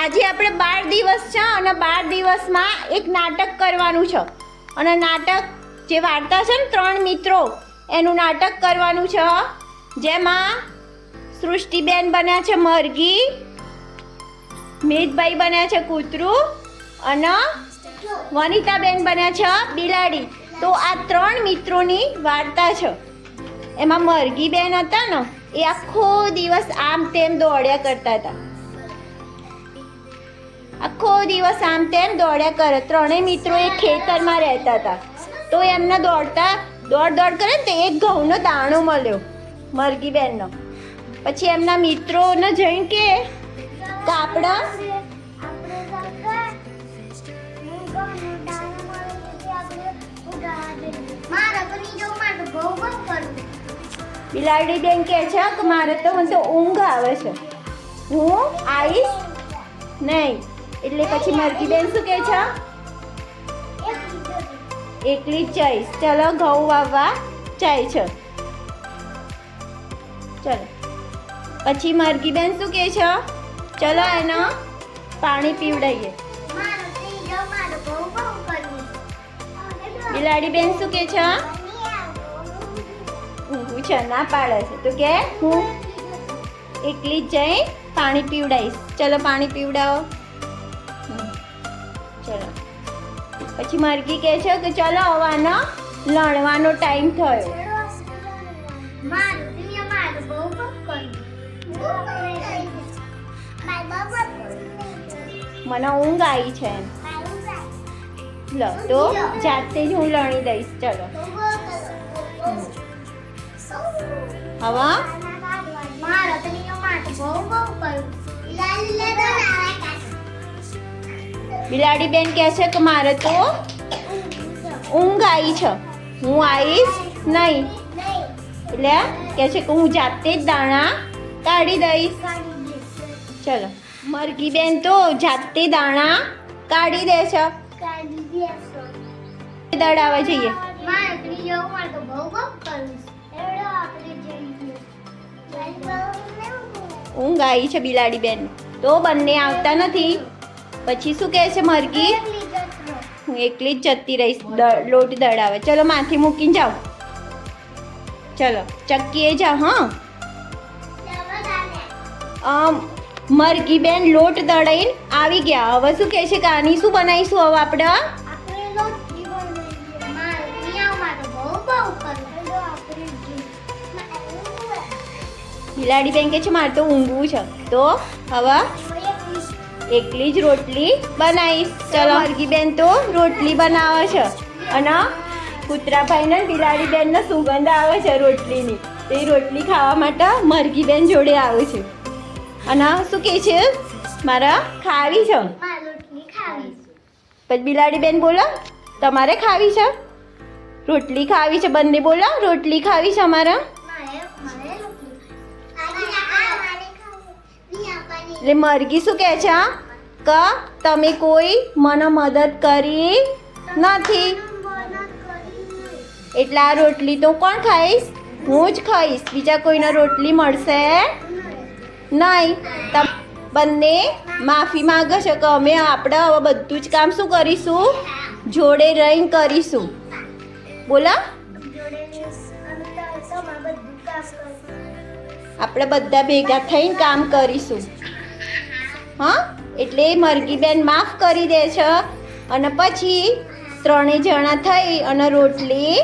આજે આપણે બાર દિવસ છે અને બાર દિવસમાં એક નાટક કરવાનું છે. અને નાટક જે વાર્તા છે ને ત્રણ મિત્રો, એનું નાટક કરવાનું છે. જેમાં સૃષ્ટિબેન બન્યા છે મરઘી મિતભાઈ બન્યા છે કૂતરું અને વનિતાબેન બન્યા છે બિલાડી. તો આ ત્રણ મિત્રોની વાર્તા છે. એમાં મરઘી બેન હતા ને, એ આખો દિવસ આમ તેમ દોડ્યા કરતા હતા. આખો દિવસ આમ તેમ દોડ્યા કરે. ત્રણેય મિત્રો એ ખેતરમાં રહેતા હતા. તો એમને દોડતા દોડ દોડ કરે ને તો એક ઘઉંનો દાણો મળ્યો મરઘી બેનનો પછી એમના મિત્રોને જઈને કે કાપડા બિલાડી બેન કહે છે કે મારે તો મને તો ઊંઘ આવે છે. હું આવીશ નહીં. એટલે પછી મરઘી બેન શું કહે છે? એકલી જઈશ. ચલો, ઘઉં વાવવા જાય છે. ચલો. પછી મરઘી બેન શું કહે છે? ચલો એનો પાણી પીવડાવીએ બિલાડી બેન શું કહે છે? ઊંઘું છે, ના પાડે છે. તો કે હું એકલી જ જઈ પાણી પીવડાવીશ ચલો, પાણી પીવડાવો. ચલો. પછી મરઘી કહે છે કે ચલો હવાનો લણવાનો ટાઈમ થયો. મને ઊંઘ આવી છે લો તો જાતે જ હું લણી દઈશ. ચલો. હવે? બિલાડી બેન કહે છે કે મારે તો ઊંઘ આવી છે. હું આવીશ નહીં. એટલે કહે છે કે હું જાતે જ દાણા કાઢી દઈશ. ચલો. મરઘી બેન તો જાતે દાણા કાઢી દે છે. દડાવા જઈએ. ઊંઘ આવી છે બિલાડી બેન તો બંને આવતા નથી. પછી શું કહે છે મરઘી? હું એકલી જ જતી રહીશ લોટ દડાવે ચલો માથી મૂકીને જાઓ. ચલો ચક્કીએ જાઓ હા? મરઘી બેન લોટ દડાઈને આવી ગયા. હવે શું કહે છે કે આની શું બનાવીશું હવે આપણે બિલાડી બેન કહે છે મારે તો ઊંઘવું છે. તો હવે એકલી જ રોટલી બનાવીશ. ચલો. બેન તો રોટલી બનાવે છે. અને કૂતરાભાઈ ને બિલાડી બેન ને સુગંધ આવે છે રોટલીની. તો એ રોટલી ખાવા માટે મરઘી બેન જોડે આવે છે. અને શું કહે છે? મારે ખાવી છે. પછી બિલાડી બેન બોલો તમારે ખાવી છે? રોટલી ખાવી છે? બંને બોલો રોટલી ખાવી છે અમારે. એટલે મરઘી શું કહે છે કે, તમે કોઈ મને મદદ કરી નથી. એટલે આ રોટલી તો કોણ ખાઈશ? હું જ ખાઈશ. બીજા કોઈને રોટલી મળશે નહીં. તમ બંને માફી માંગો છે કે અમે આપણે હવે બધું જ કામ શું કરીશું? જોડે રહીને કરીશું. બોલો. આપણે બધા ભેગા થઈને કામ કરીશું. હા? એટલે મરઘીબેન માફ કરી દે છે. અને પછી ત્રણેય જણા થઈ અને રોટલી